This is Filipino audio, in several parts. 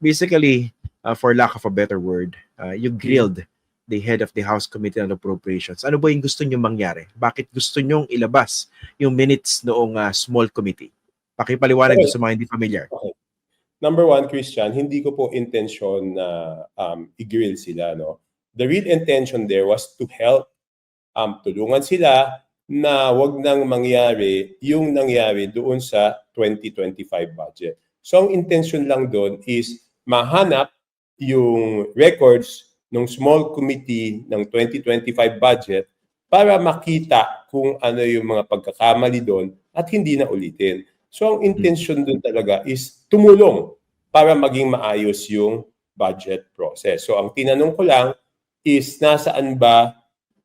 basically, uh, for lack of a better word, uh, you grilled the head of the House Committee on Appropriations. Ano ba yung gusto nyo mangyari? Bakit gusto nyong ilabas yung minutes noong uh, small committee? Pakipaliwanag Okay. okay. sa mga hindi familiar. Number one, Christian, hindi ko po intensyon na um, i-grill sila. No? The real intention there was to help um, tulungan sila na wag nang mangyari yung nangyari doon sa 2025 budget. So ang intention lang doon is mahanap yung records ng small committee ng 2025 budget para makita kung ano yung mga pagkakamali doon at hindi na ulitin. So ang intention doon talaga is tumulong para maging maayos yung budget process. So ang tinanong ko lang is nasaan ba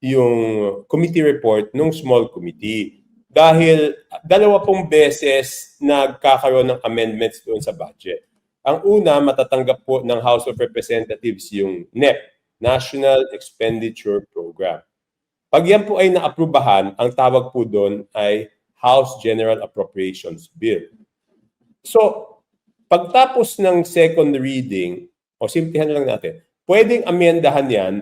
yung committee report ng small committee? Dahil dalawa pong beses nagkakaroon ng amendments doon sa budget. Ang una, matatanggap po ng House of Representatives yung NEP, National Expenditure Program. Pag yan po ay naaprubahan, ang tawag po doon ay House General Appropriations Bill. So, pagtapos ng second reading, o simplihan lang natin, pwedeng amendahan yan,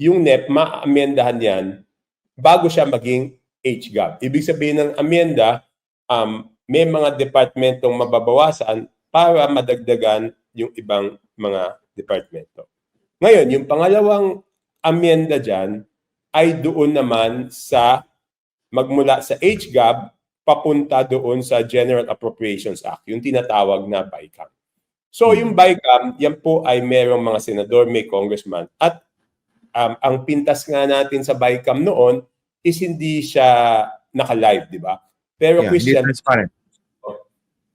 yung NEP, ma-amendahan yan bago siya maging HGAB. Ibig sabihin ng amenda, um, may mga departmentong mababawasan para madagdagan yung ibang mga departmento. Ngayon, yung pangalawang amenda dyan ay doon naman sa magmula sa HGAB papunta doon sa General Appropriations Act, yung tinatawag na BICAM. So yung BICAM, yan po ay merong mga senador, may congressman. At um, ang pintas nga natin sa BICAM noon is hindi siya naka-live, di ba? Pero Yeah, Christian, transparent.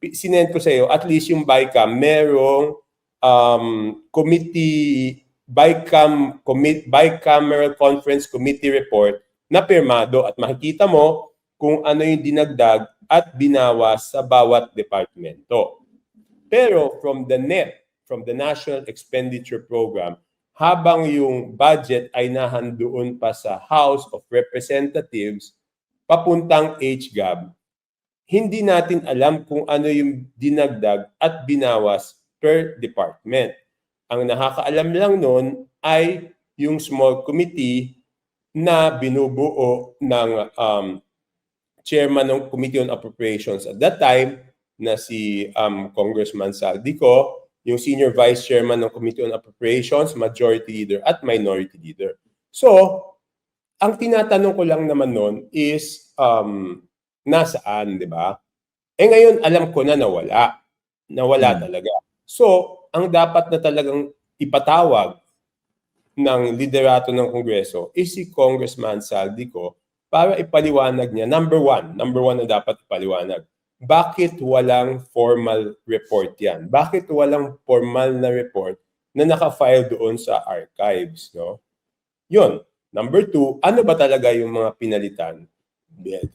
Sinend ko sa iyo, at least yung BICAM, merong um, committee, BICAM, commit, bicameral conference committee report na pirmado at makikita mo kung ano yung dinagdag at binawas sa bawat departamento. Pero from the NEP, from the National Expenditure Program, habang yung budget ay nahandoon pa sa House of Representatives, papuntang HGAB, hindi natin alam kung ano yung dinagdag at binawas per department. Ang nakakaalam lang nun ay yung small committee na binubuo ng um, chairman ng Committee on Appropriations at that time na si um, Congressman Saldico, yung senior vice chairman ng Committee on Appropriations, majority leader at minority leader. So, ang tinatanong ko lang naman nun is um, nasaan, di ba? Eh ngayon, alam ko na nawala. Nawala Hmm. talaga. So, ang dapat na talagang ipatawag ng liderato ng Kongreso is si Congressman Saldico para ipaliwanag niya, number one, number one na dapat ipaliwanag, bakit walang formal report yan? Bakit walang formal na report na nakafile doon sa archives? No? Yun. Number two, ano ba talaga yung mga pinalitan?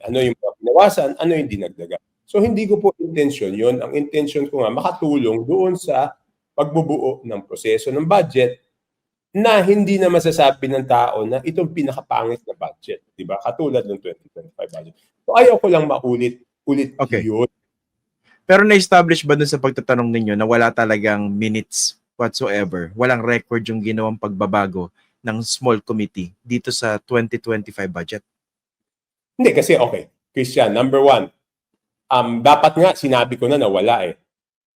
Ano yung pinawasan? Ano yung dinagdagan? So hindi ko po intention yun. Ang intention ko nga makatulong doon sa pagbubuo ng proseso ng budget na hindi na masasabi ng tao na itong pinakapangit na budget. Di ba? Katulad ng 2025 budget. So ayaw ko lang maulit ulit Okay. yun. Pero na-establish ba dun sa pagtatanong ninyo na wala talagang minutes whatsoever? Walang record yung ginawang pagbabago ng small committee dito sa 2025 budget? Hindi, kasi okay. Christian, number one, um, dapat nga sinabi ko na na wala eh.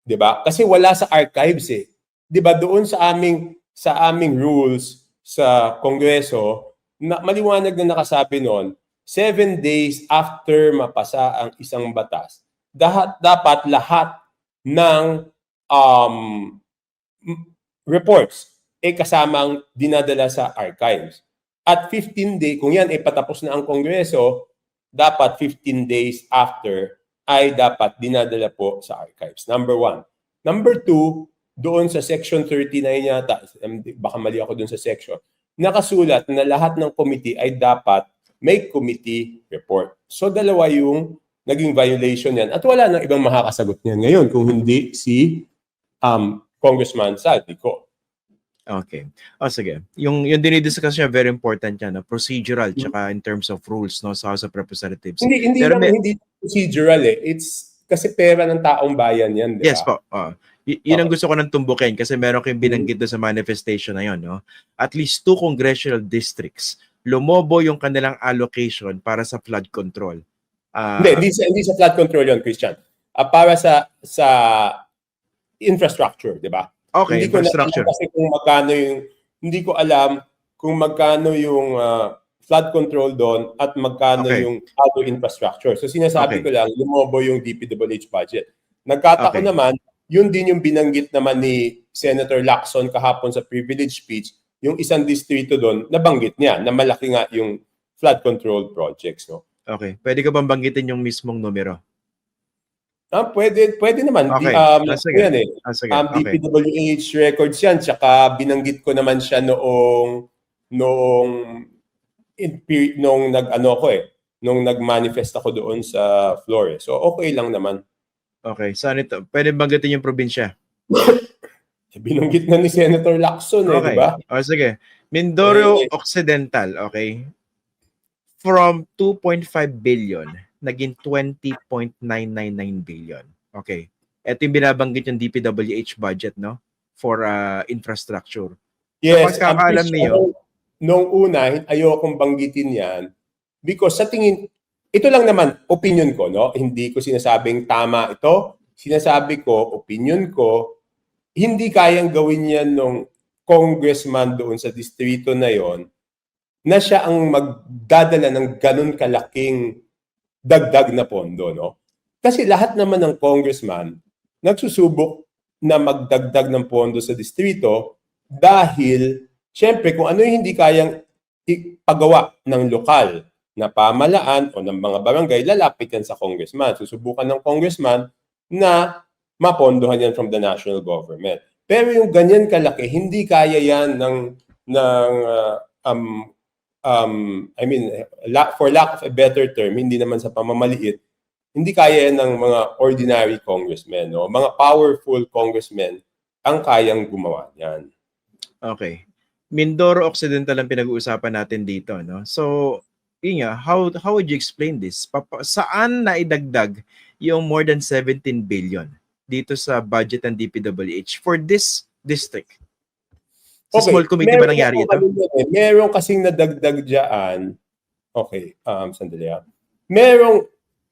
'Di ba? Kasi wala sa archives eh. 'Di ba doon sa aming sa aming rules sa Kongreso, na, maliwanag na nakasabi noon, seven days after mapasa ang isang batas, dapat, dapat lahat ng um, reports ay kasamang dinadala sa archives. At 15 day, kung yan ay patapos na ang Kongreso, dapat 15 days after ay dapat dinadala po sa archives. Number one. Number two, doon sa section 39 yata, baka mali ako doon sa section, nakasulat na lahat ng committee ay dapat may committee report. So dalawa yung naging violation yan. At wala nang ibang makakasagot niyan ngayon kung hindi si um, Congressman Saldico. Okay. O sige. Yung yung dinidiscuss niya very important yan, no? procedural Hmm. tsaka in terms of rules no sa House of Representatives. Hindi hindi Pero lang, may- hindi procedural eh. It's kasi pera ng taong bayan yan, di ba? Yes po. ah. Y- yun ang gusto ko nang tumbukin kasi meron kayong binanggit doon sa manifestation na yun, no? At least two congressional districts, lumobo yung kanilang allocation para sa flood control. Ah, Hindi, hindi sa, hindi sa flood control yun, Christian. Ah, para sa sa infrastructure, di ba? Okay, hindi ko na alam infrastructure. kasi kung magkano yung hindi ko alam kung magkano yung ah, flood control doon at magkano Okay. yung other infrastructure. So sinasabi Okay. ko lang, lumobo yung DPWH budget. Nagkataon Okay. naman, yun din yung binanggit naman ni Senator Lacson kahapon sa privilege speech, yung isang distrito doon, nabanggit niya na malaki nga yung flood control projects. No? Okay. Pwede ka bang banggitin yung mismong numero? Ah, pwede, pwede naman. Di, Okay. um, Ah, sige. yan eh. Ah, sige. Um, okay. DPWH records yan. Tsaka binanggit ko naman siya noong noong in, nung nag-ano ko eh. Nung nag-manifest ako doon sa floor eh. So okay lang naman. Okay. Saan ito? Pwede banggitin yung probinsya? Binanggit na ni Senator Lacson eh, Okay. di ba? O sige. Mindoro Eh, Occidental, okay? From 2.5 billion, naging 20.999 billion. Okay. Ito yung binabanggit yung DPWH budget, no? For uh, infrastructure. Yes. Kakaalam ang- niyo. Nung una, ayokong banggitin yan because sa tingin, ito lang naman, opinion ko, no? Hindi ko sinasabing tama ito. Sinasabi ko, opinion ko, hindi kayang gawin yan nung congressman doon sa distrito na yon na siya ang magdadala ng ganun kalaking dagdag na pondo, no? Kasi lahat naman ng congressman nagsusubok na magdagdag ng pondo sa distrito dahil Siyempre, kung ano yung hindi kayang ipagawa ng lokal na pamalaan o ng mga barangay, lalapit yan sa congressman. Susubukan ng congressman na mapondohan yan from the national government. Pero yung ganyan kalaki, hindi kaya yan ng, ng uh, um, um, I mean, for lack of a better term, hindi naman sa pamamaliit, hindi kaya ng mga ordinary congressmen. No? Mga powerful congressmen ang kayang gumawa yan. Okay. Mindoro Occidental ang pinag-uusapan natin dito, no? So, yun how, how would you explain this? Papa, saan na idagdag yung more than 17 billion dito sa budget ng DPWH for this district? Sa small committee ba meron nangyari ako ito? dyan eh. Meron kasing nadagdag dyan. Okay, um, sandali ah. Merong,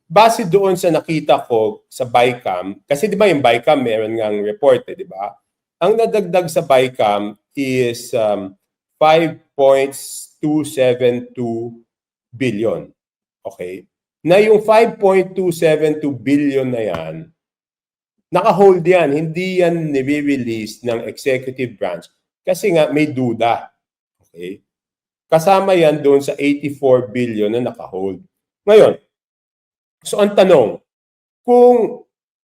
base doon sa nakita ko sa BICAM, kasi di ba yung BICAM meron ngang report eh, di ba? Ang nadagdag sa BICAM is um, 5.272 billion. Okay? Na yung 5.272 billion na yan, naka-hold yan. Hindi yan nire-release ng executive branch kasi nga may duda. Okay? Kasama yan doon sa 84 billion na naka-hold. Ngayon, so ang tanong, kung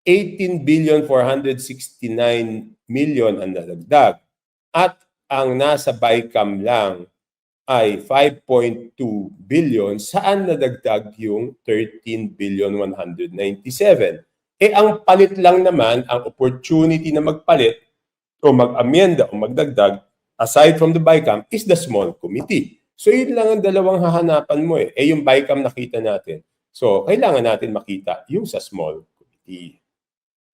18 billion 469 million ang nadagdag at ang nasa BICAM lang ay 5.2 billion, saan nadagdag yung 13 billion 197? Eh ang palit lang naman, ang opportunity na magpalit o mag-amenda o magdagdag aside from the BICAM is the small committee. So yun lang ang dalawang hahanapan mo eh. Eh yung BICAM nakita natin. So kailangan natin makita yung sa small committee.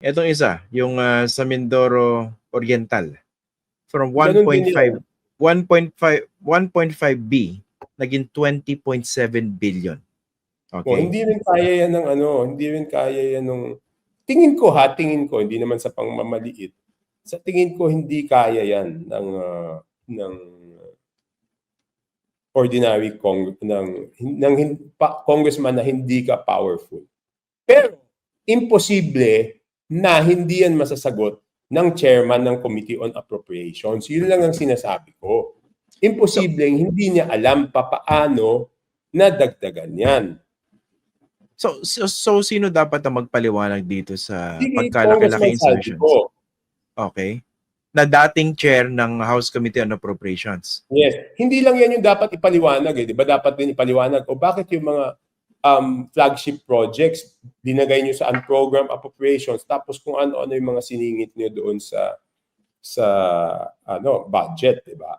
Etong isa, yung ah, sa Mindoro Oriental. From Ganun din 1.5 1.5 1.5B naging 20.7 billion. Okay. hindi rin kaya yan ng ano, hindi rin kaya yan ng tingin ko ha, tingin ko hindi naman sa pangmamaliit. Sa tingin ko hindi kaya yan ng ah, ng ordinary cong ng ng pa, congressman na hindi ka powerful. Pero imposible na hindi yan masasagot ng chairman ng Committee on Appropriations. Yun lang ang sinasabi ko. Imposible hindi niya alam pa paano na dagdagan yan. So, so, so sino dapat ang magpaliwanag dito sa pagkalaki-laki insertions? Okay. Na dating chair ng House Committee on Appropriations. Yes. Hindi lang yan yung dapat ipaliwanag eh. Di ba dapat din ipaliwanag o bakit yung mga um, flagship projects dinagay nyo sa unprogrammed appropriations tapos kung ano-ano yung mga siningit nyo doon sa sa ano budget, di ba?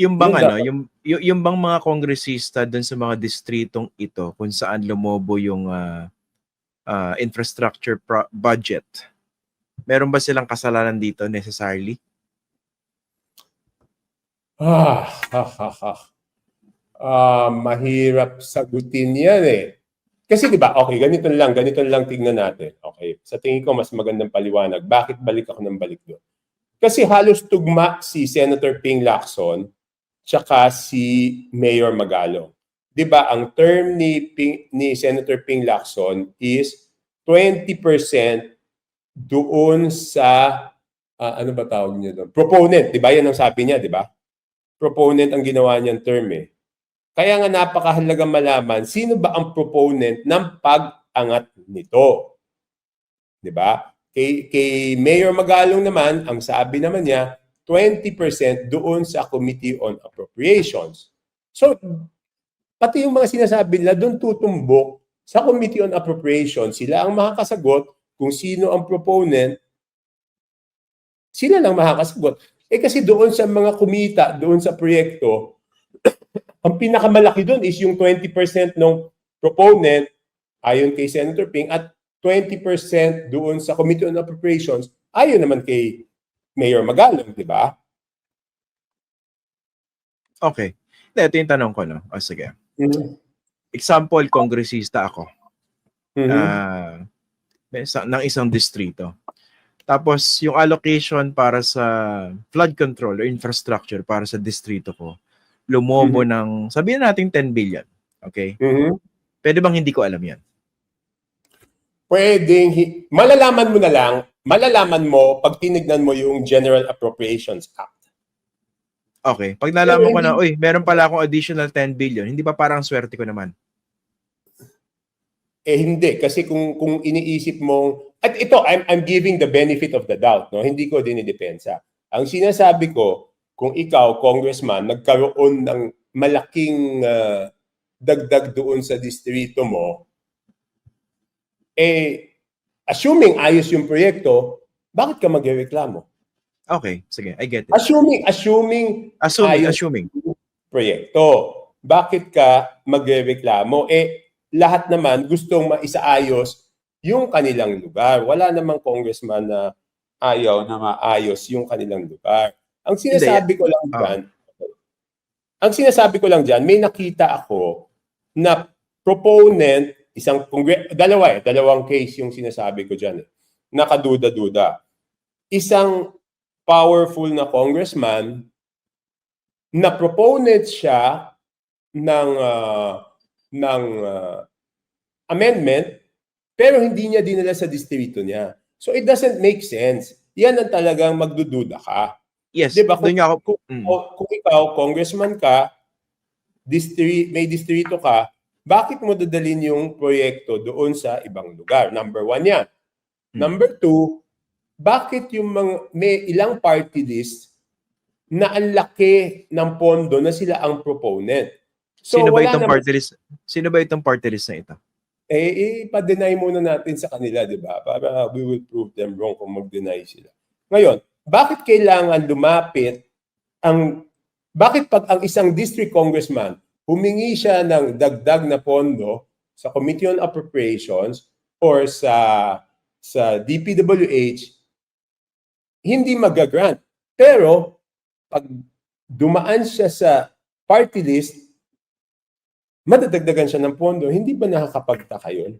Yung bang Yun ano, dapat. yung, yung, yung bang mga kongresista dun sa mga distritong ito kung saan lumobo yung ah, ah, infrastructure pro- budget, Meron ba silang kasalanan dito necessarily? Ah, ha, ha, ha. Ah, mahirap sagutin yan eh. Kasi 'di ba? Okay, ganito lang, ganito lang tingnan natin. Okay. Sa tingin ko mas magandang paliwanag. Bakit balik ako ng balik doon? Kasi halos tugma si Senator Ping Lacson tsaka si Mayor Magalong. 'Di ba? Ang term ni Ping, ni Senator Ping Lacson is 20% doon sa ah, ano ba tawag niya doon? Proponent, 'di ba? Yan ang sabi niya, 'di ba? Proponent ang ginawa niyang term eh. Kaya nga napakahalaga malaman sino ba ang proponent ng pag-angat nito. 'Di ba? Kay, kay Mayor Magalong naman, ang sabi naman niya, 20% doon sa Committee on Appropriations. So, pati yung mga sinasabi nila doon tutumbok sa Committee on Appropriations, sila ang makakasagot kung sino ang proponent, sila lang makakasagot. Eh kasi doon sa mga kumita, doon sa proyekto, ang pinakamalaki doon is yung 20% ng proponent ayon kay Senator Ping at 20% doon sa Committee on Appropriations ayon naman kay Mayor Magalong, di ba? Okay. Ito yung tanong ko, no? O sige. Example, kongresista ako. Mhm. ah, ng isang distrito. Tapos, yung allocation para sa flood control or infrastructure para sa distrito ko, lumobo ng, sabihin natin 10 billion. Okay? Mhm. Pwede bang hindi ko alam yan? Pwedeng, malalaman mo na lang, malalaman mo pag tinignan mo yung General Appropriations Act. Okay. Pag nalaman ko na, uy, meron pala akong additional 10 billion, hindi ba parang swerte ko naman? Eh hindi kasi kung kung iniisip mong at ito I'm I'm giving the benefit of the doubt no hindi ko dinidepensa. Ang sinasabi ko kung ikaw congressman nagkaroon ng malaking ah, dagdag doon sa distrito mo eh assuming ayos yung proyekto bakit ka magrereklamo? Okay, sige, I get it. Assuming assuming Assuming, ayos. assuming. proyekto. Bakit ka magrereklamo? Eh, lahat naman gustong maisaayos yung kanilang lugar. Wala namang congressman na ayaw na maayos yung kanilang lugar. Ang sinasabi ko lang Ah. dyan, ang sinasabi ko lang dyan, may nakita ako na proponent, isang kongre- dalawa eh, dalawang case yung sinasabi ko dyan eh, nakaduda-duda. Isang powerful na congressman na proponent siya ng ah, ng ah, amendment pero hindi niya dinala sa distrito niya. So it doesn't make sense. Yan ang talagang magdududa ka. Yes, Di ba, doon nga ako. Mm. O, kung ikaw, congressman ka, distri, may distrito ka, bakit mo dadalhin yung proyekto doon sa ibang lugar? Number one yan. Hmm. Number two, bakit yung mga, may ilang party list na ang laki ng pondo na sila ang proponent? Sino ba itong party list? Sino ba itong party list na ito? eh, ipa-deny muna natin sa kanila, di ba? Para we will prove them wrong kung mag-deny sila. Ngayon, bakit kailangan lumapit ang, bakit pag ang isang district congressman humingi siya ng dagdag na pondo sa Committee on Appropriations or sa sa DPWH, hindi magagrant. Pero, pag dumaan siya sa party list, madadagdagan siya ng pondo, hindi ba nakakapagtaka yun?